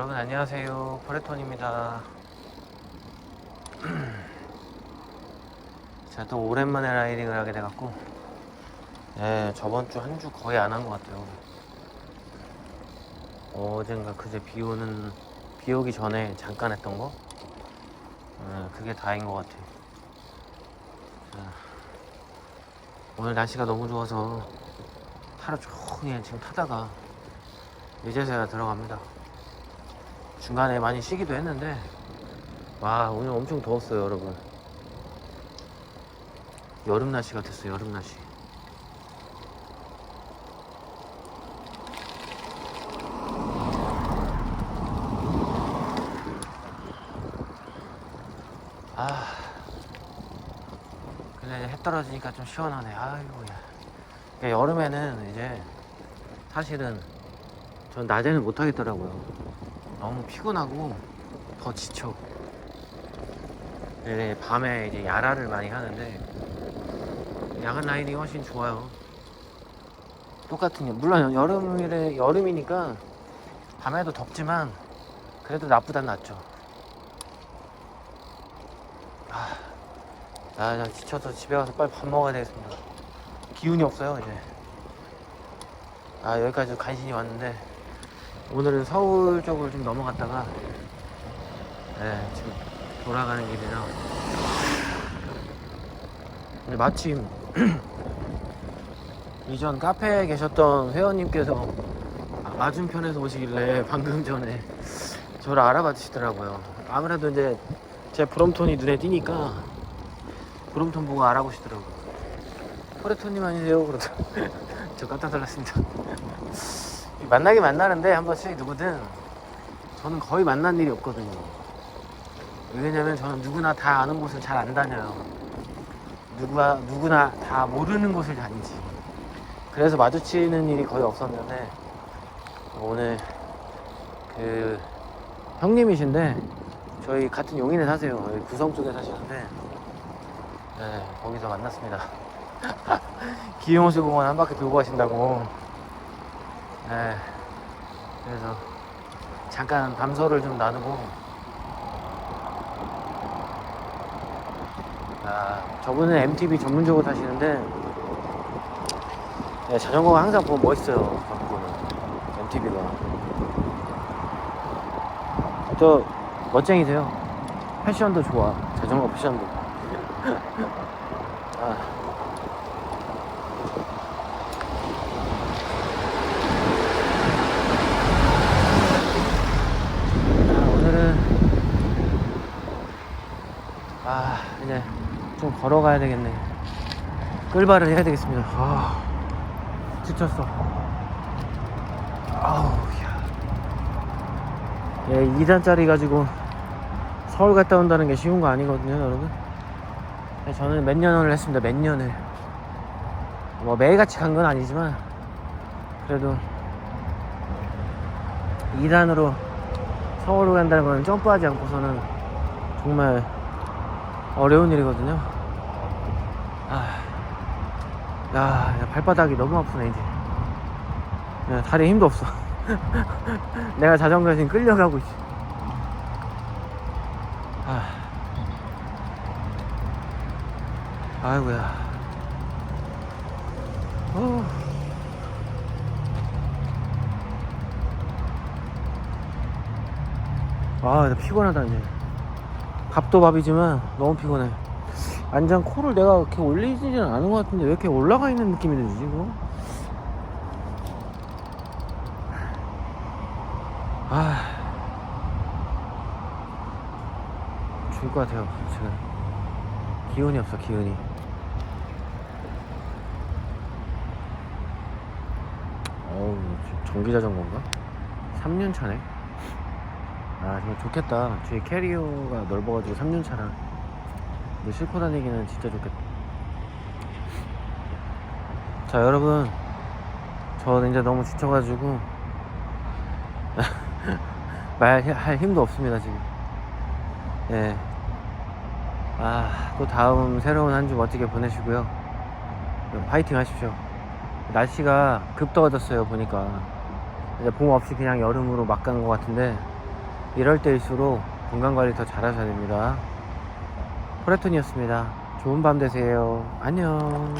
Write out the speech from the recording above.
여러분 안녕하세요. 포레톤입니다. 제가 또 오랜만에 라이딩을 하게 돼갖고 예 저번 주 한 주 거의 안 한 것 같아요. 어젠가 그제 비 오는 비 오기 전에 잠깐 했던 거? 예, 그게 다인 것 같아요. 자, 오늘 날씨가 너무 좋아서 하루 종일 지금 타다가 이제서야 들어갑니다 중간에 많이 쉬기도 했는데. 와 오늘 엄청 더웠어요 여러분. 여름 날씨 같았어요 여름 날씨. 아 근데 해 떨어지니까 좀 시원하네. 아이고야. 여름에는 이제 사실은 전 낮에는 못 하겠더라고요 너무 피곤하고 더 지쳐. 네, 밤에 이제 야라를 많이 하는데 야간 라이딩이 훨씬 좋아요. 똑같은 게 물론 여름이래 여름이니까 밤에도 덥지만 그래도 나보단 낫죠. 아, 나, 나 지쳐서 집에 가서 빨리 밥 먹어야 되겠습니다. 기운이 없어요 이제. 아 여기까지 간신히 왔는데 오늘은 서울 쪽으로 좀 넘어갔다가 네, 지금 돌아가는 길이라. 마침 이전 카페에 계셨던 회원님께서 맞은편에서 오시길래 방금 전에 저를 알아봐 주시더라고요. 아무래도 이제 제 브롬톤이 눈에 띄니까 브롬톤 보고 알아보시더라고요. 포레톤님 아니세요? 그러더 저 깜짝 놀랐습니다 만나긴 만나는데 한 번씩 누구든 저는 거의 만난 일이 없거든요. 왜냐면 저는 누구나 다 아는 곳을 잘 안 다녀요. 누구나 누구나 다 모르는 곳을 다니지. 그래서 마주치는 일이 거의 없었는데 오늘 그 형님이신데 저희 같은 용인에 사세요. 구성 쪽에 사시는데 네 거기서 만났습니다. 기용호수 공원 한 바퀴 돌고 가신다고 네. 그래서 잠깐 담소를 좀 나누고 아, 저분은 MTB 전문적으로 타시는데 네, 자전거가 항상 보면 멋있어요. 저분은 MTB가 저 멋쟁이세요. 패션도 좋아. 자전거 패션도. 아. 아, 오늘은 아 이제 좀 걸어가야 되겠네. 끌바를 해야 되겠습니다. 아 지쳤어. 아우 야. 예, 2단짜리 가지고 서울 갔다 온다는 게 쉬운 거 아니거든요 여러분. 예, 저는 몇 년을 했습니다 몇 년을. 뭐 매일같이 간 건 아니지만 그래도 2단으로 서울로 간다는 건 점프하지 않고서는 정말 어려운 일이거든요. 아, 야, 야, 발바닥이 너무 아프네 이제. 야, 다리에 힘도 없어. 내가 자전거에 지금 끌려가고 있어. 아, 아이고야. 어. 아, 나 피곤하다, 이제. 밥도 밥이지만 너무 피곤해. 안장 코를 내가 이렇게 올리지는 않은 것 같은데 왜 이렇게 올라가 있는 느낌이 들지, 이거? 아. 죽을 것 같아요, 지금. 기운이 없어, 기운이. 어우, 지금 전기자전거인가? 3년 차네. 아 정말 좋겠다. 뒤에 캐리어가 넓어가지고 3년 차랑 근데 싣고 다니기는 진짜 좋겠다. 자 여러분. 저는 이제 너무 지쳐가지고 말할 힘도 없습니다 지금. 예. 아또 다음 새로운 한 주 멋지게 보내시고요. 파이팅 하십시오. 날씨가 급 더워졌어요 보니까. 이제 봄 없이 그냥 여름으로 막 가는 것 같은데 이럴 때일수록 건강관리 더 잘하셔야 됩니다. 포레톤이었습니다. 좋은 밤 되세요. 안녕.